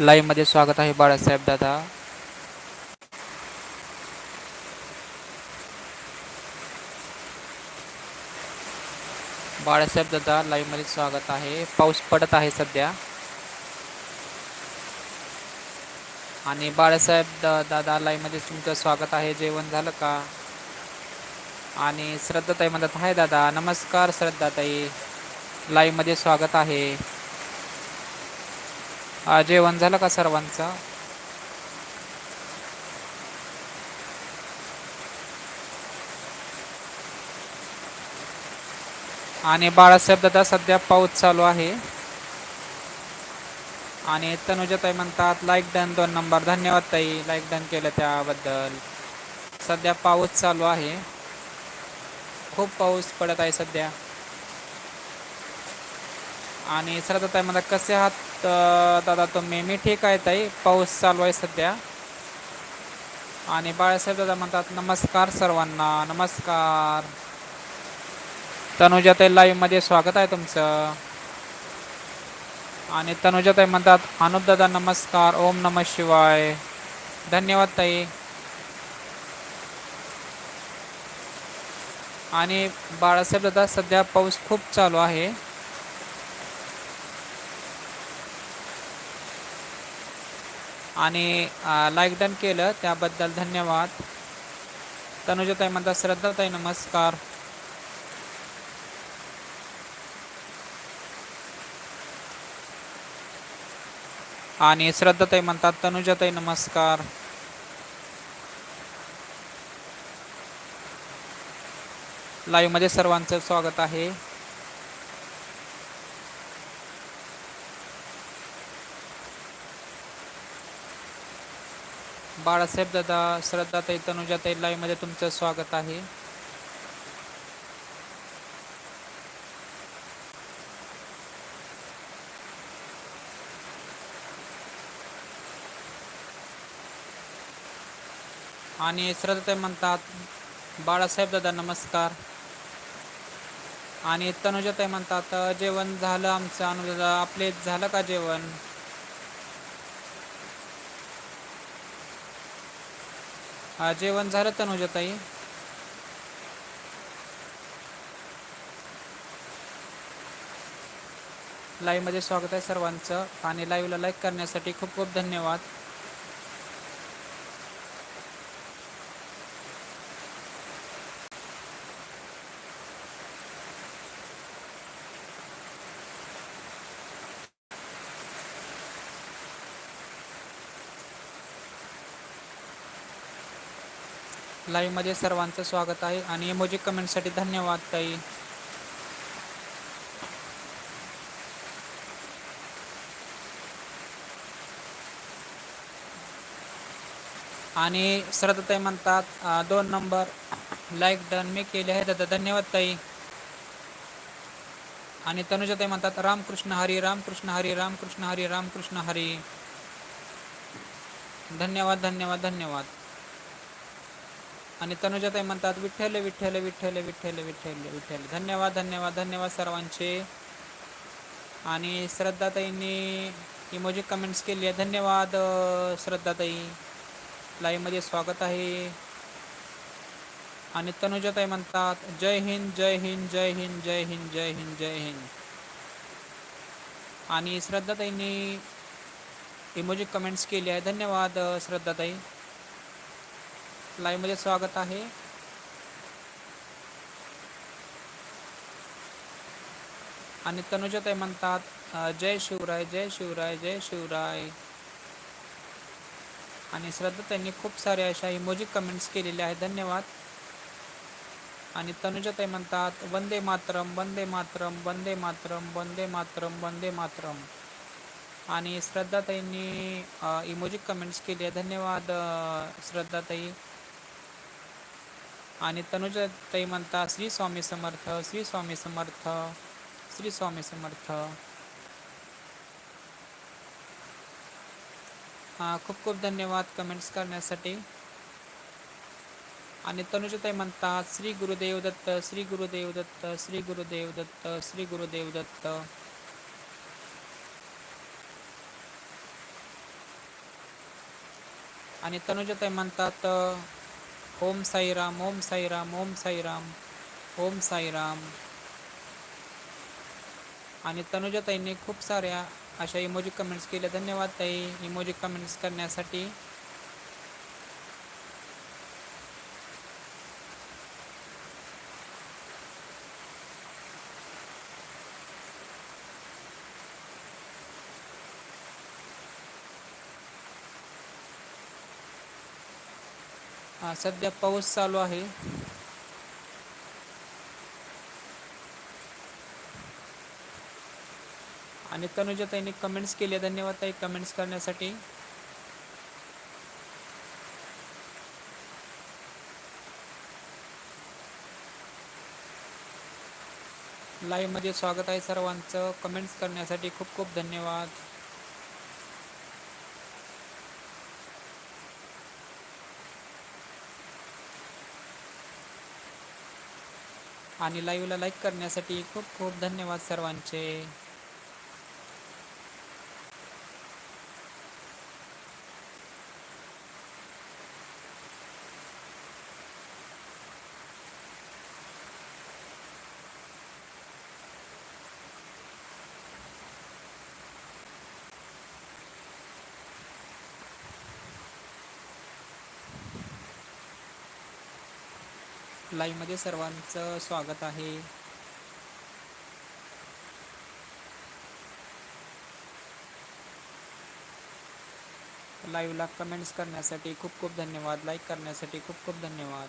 लाईव्हमध्ये स्वागत आहे बाळासाहेब दादा. बाळासाहेब दादा लाईव्हमध्ये स्वागत आहे. पाऊस पडत आहे सध्या. आणि बाळासाहेब दा दादा लाईव्हमध्ये तुमचं स्वागत आहे. जेवण झालं का? आणि श्रद्धाताई म्हणतात हाय दादा नमस्कार श्रद्धाताई. लाईव्हमध्ये स्वागत आहे. जेवण झालं का सर्वांचं? आणि बाळासाहेब दादा सध्या पाऊस चालू आहे. आणि तनुजाताई म्हणतात लाईक डन दोन नंबर. धन्यवाद ताई लाईक डन केलं त्याबद्दल. सध्या पाऊस चालू आहे. खूप पाऊस पडत आहे सध्या. आणि श्रद्धाताई म्हणतात कसे आहात? दादा तुम्ही मी ठीक आहे ताई. पाऊस चालू आहे सध्या. आणि बाळासाहेब दादा म्हणतात नमस्कार सर्वांना. नमस्कार. तनुजा ताई लाईव्हमध्ये स्वागत आहे तुमचं. आणि तनुजा ताई म्हणतात अनुप दादा नमस्कार. ओम नम शिवाय. धन्यवाद ताई. आणि बाळासाहेब दादा सध्या पाऊस खूप चालू आहे. आणि लाईक डन केलं. त्याबद्दल धन्यवाद. तनुजाताई म्हणतात श्रद्धाताई नमस्कार. आणि श्रद्धाताई म्हणतात तनुजाताई नमस्कार. लाईव्हमध्ये सर्वांचं स्वागत आहे. बाळासाहेब दादा श्रद्धाताई तनुजाताई लाईव्हमध्ये तुमचं स्वागत आहे. आणि श्रद्धाताई म्हणतात बाळासाहेब दादा नमस्कार. आणि तनुजाताई म्हणतात जेवण झालं आमचं. अनुदादा आपले झालं का जेवण? हा जेवण झालं तनुजाताई. लाईव्हमध्ये स्वागत आहे सर्वांचं. आणि लाईव्हला लाईक करण्यासाठी खूप खूप धन्यवाद. लाईव्हमध्ये सर्वांचं स्वागत आहे आणि इमोजी कमेंटसाठी धन्यवाद ताई. आणि श्रद्धाताई म्हणतात दोन नंबर. लाईक डन मी केले आहे दादा. धन्यवाद ताई. आणि तनुजाताई म्हणतात रामकृष्ण हरी रामकृष्ण हरी रामकृष्ण हरी रामकृष्ण हरी. धन्यवाद धन्यवाद धन्यवाद. आणि तनुजाताई म्हणतात विठ्ठल विठ्ठल विठ्ठल विठ्ठल विठ्ठल विठ्ठल. धन्यवाद धन्यवाद धन्यवाद सर्वांचे. आणि श्रद्धाताईंनी इमोजी कमेंट्स केली आहे धन्यवाद श्रद्धाताई. लाईव्हमध्ये स्वागत आहे. आणि तनुजाताई म्हणतात जय हिंद जय हिंद जय हिंद जय हिंद जय हिंद जय हिंद. आणि श्रद्धाताईंनी इमोजी कमेंट्स केली आहे धन्यवाद श्रद्धाताई. लाईव्हमध्ये स्वागत आहे. आणि तनुजाताई म्हणतात जय शिवराय जय शिवराय जय शिवराय. आणि श्रद्धा त्यांनी खूप साऱ्या अशा इमोजी कमेंट्स केलेल्या आहेत. धन्यवाद. आणि तनुजाताई म्हणतात वंदे मातरम वंदे मातरम वंदे मातरम वंदे मातरम वंदे मातरम. आणि श्रद्धाताईंनी इमोजी कमेंट्स केली आहे धन्यवाद श्रद्धाताई. आणि तनुजाताई म्हणतात श्री स्वामी समर्थ श्री स्वामी समर्थ श्री स्वामी समर्थ. हा खूप खूप धन्यवाद कमेंट्स करण्यासाठी. आणि तनुजताई म्हणतात श्री गुरुदेव दत्त श्री गुरुदेव दत्त श्री गुरुदेव दत्त श्री गुरुदेव दत्त. आणि तनुजताई म्हणतात ओम साईराम ओम साईराम ओम साईराम ओम साईराम. आणि तनुजाताईंनी खूप साऱ्या अशा इमोजी कमेंट्स केल्या. धन्यवाद ताई. इमोजी कमेंट्स करण्यासाठी हा, सध्या पाऊस चालू आहे. आणि तनुजाताईंनी कमेंट्स केले धन्यवाद ताई कमेंट्स करण्यासाठी. लाईव्हमध्ये स्वागत आहे सर्वांचं. कमेंट्स करण्यासाठी खूप खूप धन्यवाद. आणि लाईव्हला लाईक करण्यासाठी खूप खूप धन्यवाद सर्वांचे. लाईव्हमध्ये सर्वांचं स्वागत आहे. लाईव्हला कमेंट्स करण्यासाठी खूप खूप धन्यवाद. लाईक करण्यासाठी खूप खूप धन्यवाद.